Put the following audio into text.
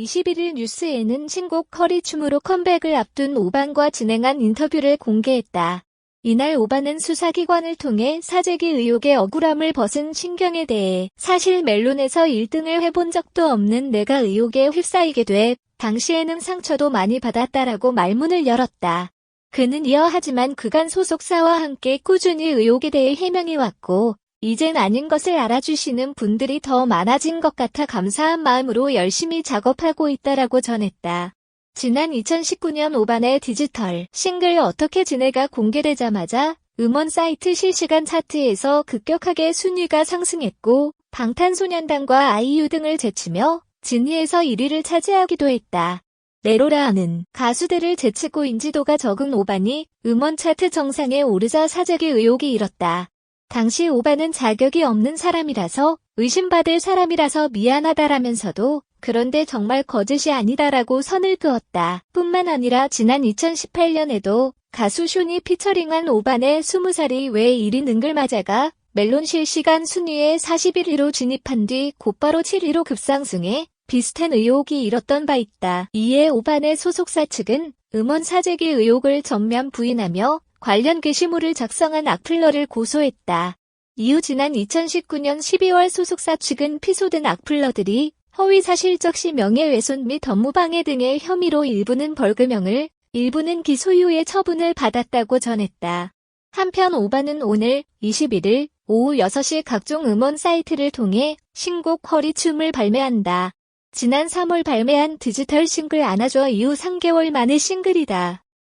21일 뉴스에는 신곡 커리 춤으로 컴백을 앞둔 오반과 진행한 인터뷰를 공개했다. 이날 오반은 수사기관을 통해 사재기 의혹의 억울함을 벗은 신경에 대해 사실 멜론에서 1등을 해본 적도 없는 내가 의혹에 휩싸이게 돼 당시에는 상처도 많이 받았다라고 말문을 열었다. 그는 이어 하지만 그간 소속사와 함께 꾸준히 의혹에 대해 해명해 왔고 이젠 아닌 것을 알아주시는 분들이 더 많아진 것 같아 감사한 마음으로 열심히 작업하고 있다라고 전했다. 지난 2019년 5반의 디지털 싱글 어떻게 지내가 공개되자마자 음원 사이트 실시간 차트에서 급격하게 순위가 상승했고 방탄소년단과 아이유 등을 제치며 진위에서 1위를 차지하기도 했다. 레로라는 가수들을 제치고 인지도가 적은 오반이 음원 차트 정상에 오르자 사재기 의혹이 일었다. 당시 오반은 자격이 없는 사람이라서 의심받을 사람이라서 미안하다라면서도 그런데 정말 거짓이 아니다라고 선을 그었다. 뿐만 아니라 지난 2018년에도 가수 슌이 피처링한 오반의 20살이 왜 1위 능글맞아가 멜론 실시간 순위에 41위로 진입한 뒤 곧바로 7위로 급상승해 비슷한 의혹이 일었던 바 있다. 이에 오반의 소속사 측은 음원 사재기 의혹을 전면 부인하며 관련 게시물을 작성한 악플러를 고소했다. 이후 지난 2019년 12월 소속사 측은 피소된 악플러들이 허위 사실적 시 명예훼손 및 업무방해 등의 혐의로 일부는 벌금형을, 일부는 기소유예 처분을 받았다고 전했다. 한편 오반은 오늘 21일 오후 6시 각종 음원 사이트를 통해 신곡 허리춤을 발매한다. 지난 3월 발매한 디지털 싱글 안아줘 이후 3개월 만의 싱글이다.